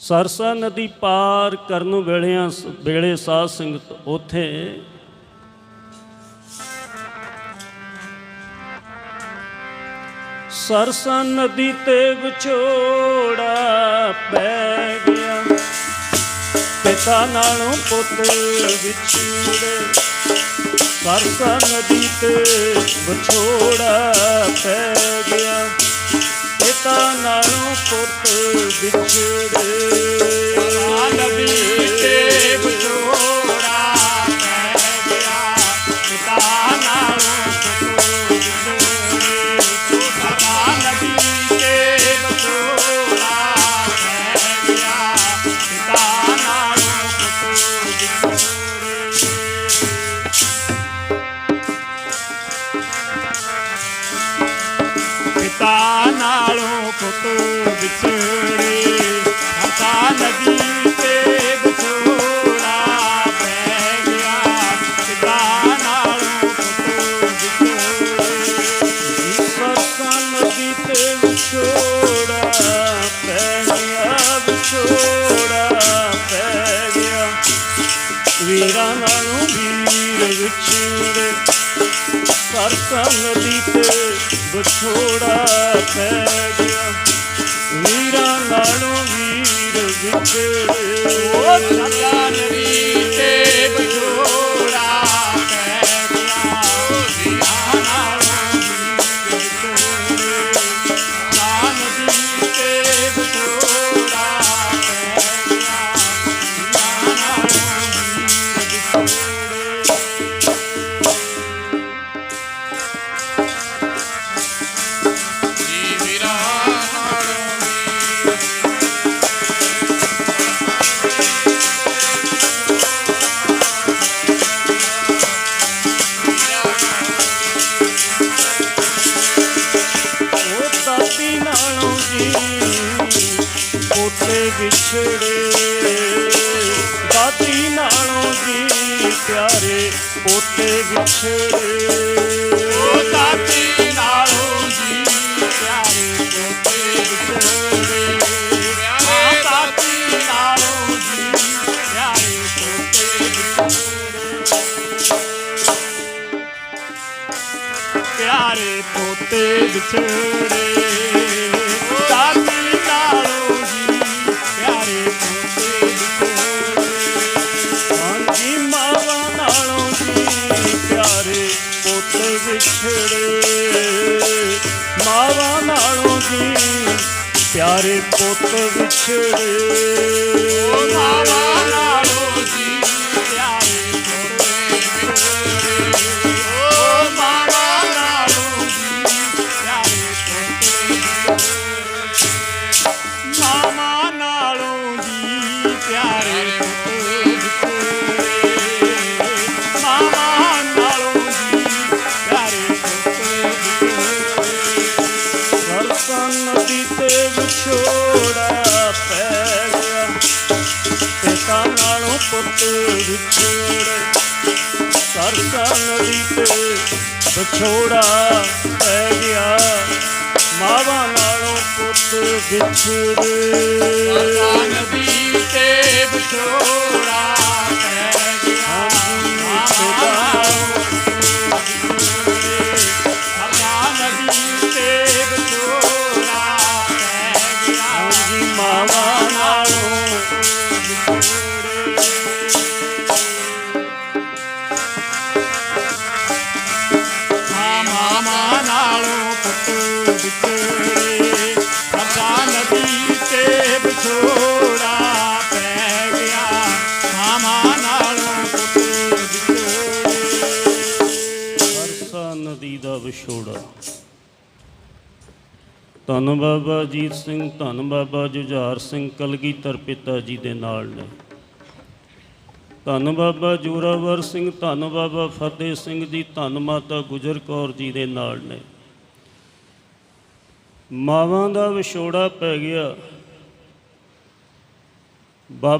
ਸਰਸਾ ਨਦੀ ਪਾਰ ਕਰਨ ਵੇਲਿਆਂ ਵੇਲੇ ਸਾਧ ਸੰਗਤ ਉਥੇ ਸਰਸਾ ਨਦੀ ਤੇ ਵਿਛੋੜਾ ਪੈ ਗਿਆ। ਪਿਤਾ ਨਾਲੋਂ ਪੁੱਤ ਵਿਛੜੇ। ਸਰਸਾ ਨਦੀ ਤੇ ਵਿਛੋੜਾ ਪੈ ਗਿਆ। ਪਿਤਾ ਨਾਲੋਂ ਪੁੱਤ ਵਿਛੜੇ ਨਬੀ ਤੇ ਵਿਛੋੜਾ ਪੈ ਗਿਆ ਪਿਤਾ ਨਾਲੋਂ ਪੁੱਤ ਵਿਛੋੜੇ ਸਦਾ ਨਬੀ ਤੇ ਵਿਛੋੜਾ ਪੈ ਵਿਛੜੇ ਹਤਾ ਨਦੀ ਤੇ ਵਿਛੋੜਾ ਪੈ ਗਿਆ। ਪਿਤਾ ਨਾਲੋਂ ਪੁੱਤ ਵਿਛੜੇ? ਸਰਸਾ ਨਦੀ ਤੇ ਵਿਛੋੜਾ ਪੈ ਗਿਆ, ਵਿਛੋੜਾ ਪੈ ਗਿਆ। ਵੀਰਾਂ ਨਾਲੋਂ ਵੀਰ ਵਿਛੜੇ। ਸਰਸਾ ਨਦੀ ਤੇ ਵਿਛੋੜਾ ਪੈ ਗਿਆ। ਵੀਰਾਂ ਨਾਲੋਂ ਵੀਰ ਵਿਛੜੇ ਉਹ ਸਦਾ ਨਦੀ ਤੇ ਵਿਛੋੜਾ ਪੋਤੇ ਵਿਛੜੇ। ਦਾਤੀ ਨਾਲੋਂ ਜੀ ਪਿਆਰੇ ਪੋਤੇ ਵਿਛੜੇ। ਉਹ ਦਾਤੀ ਨਾਲੋਂ ਜੀ ਪਿਆਰੇ ਪੋਤੇ ਵਿਛੜੇ। ਪਿਆਰੇ ਪਿਆਰੇ ਪੋਤੇ ਵਿਛੜੇ। ਵਿਛੜੇ ਮਾਵਾਂ ਨਾਲੋਂ ਜੀ ਪਿਆਰੇ ਪੁੱਤ ਵਿਛੜੇ ਸਰਸਾ ਨਦੀ ਤੇ ਵਿਛੋੜਾ ਪੈ ਗਿਆ। ਪਿਤਾ ਨਾਲੋਂ ਪੁੱਤ ਵਿਛੜੇ। ਸਰਸਾ ਨਦੀ ਤੇ ਵਿਛੋੜਾ ਪੈ ਗਿਆ। ਮਾਵਾਂ ਨਾਲੋਂ ਪੁੱਤ ਵਿਛੜੇ। ਵਿਛੋੜਾ। ਧੰਨ ਬਾਬਾ ਅਜੀਤ ਸਿੰਘ, ਧੰਨ ਬਾਬਾ ਜੁਝਾਰ ਸਿੰਘ, ਕਲਗੀਧਰ ਪਿਤਾ ਜੀ ਦੇ ਨਾਲ ਨੇ। ਧੰਨ ਬਾਬਾ ਜੋਰਾਵਰ ਸਿੰਘ, ਧੰਨ ਬਾਬਾ ਫਤਿਹ ਸਿੰਘ ਜੀ, ਧੰਨ ਮਾਤਾ ਗੁਜਰ ਕੌਰ ਜੀ ਦੇ ਨਾਲ ਨੇ। ਮਾਵਾਂ ਦਾ ਵਿਛੋੜਾ ਪੈ ਗਿਆ। ਬਾਬਾ